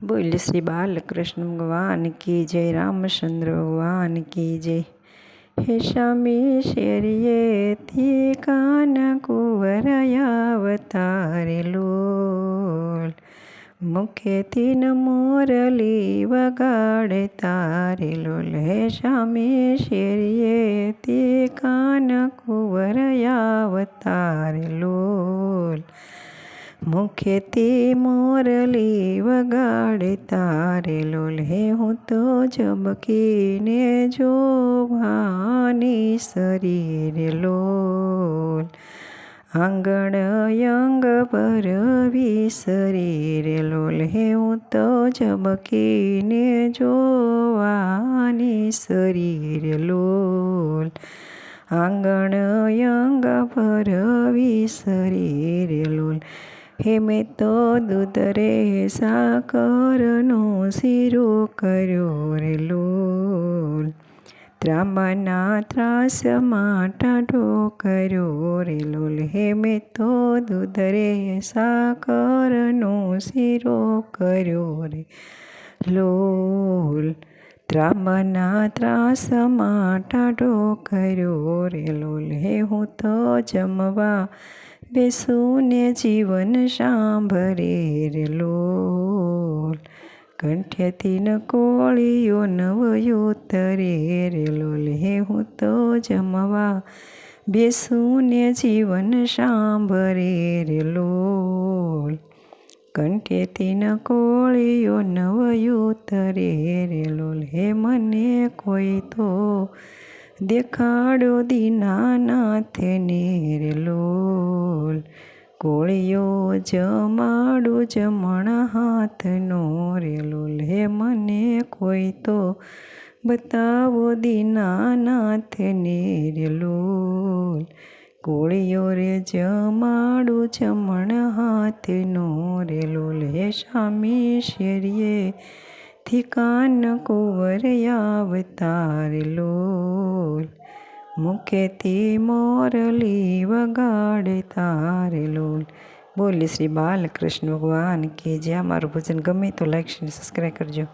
બોલ શ્રી બાલકૃષ્ણ ભગવાન કી જય રામચંદ્ર ભગવાન કી જય હે શામી શેરીએથી કાન કુંવરયાવતારે લોલ મુખેથી ન મોરલી વગાડે તારે લોલ હે શામી શેરીએથી કાન કુંવરયાવતારે લોલ મુખેથી મોરલી વગાડે તારે લોલે હે તો ઝબકીને જોવાની શરીર લોલ. આંગણ યંગ પર શરીર લોલ હે હું તો ઝબકીને જોવાની શરીર લોલ. આંગણ યંગ પર શરીર લોલ. હે મેં તો દૂધ રે સાકરનો શીરો કર્યો રે લોલ. ત્રાંબાના ત્રાસમાં ટાઢો કર્યો રે લોલ. હે મેં તો દૂધ રે સાકરનો શીરો કર્યો રે લોલ. ત્રાંબાના ત્રાસમાં ટાઢો કર્યો રે લોલ. હે હું તો જમવા બેસુને જીવન સાંભરે રે લોલ. કંઠેથી ન કોળીઓ નવયો તરે રે લોલ. હે હું તો જમવા બેસુને જીવન સાંભરે રે લોલ. કંઠેથી ન કોળીઓ નવયો તરે રે લોલ. હે મને કોઈ તો દેખાડો દીનાનાથને રે લોલ. કોળિયો જમાડો જમણા હાથનો રેલો લે મને કોઈ તો બતાવો દીનાનાથને રે લોલ કોળિયો રે જમાડો જમણા હાથનો રેલો લે શામી શેરીએ થી કાન કુંવર આવતા રે મુખેથી મોરલી વગાડે તારે લોલ. બોલી શ્રી બાલકૃષ્ણ ભગવાન કે જે અમારું ભજન ગમે તો લાઈક શેર સબસ્ક્રાઈબ કરજો.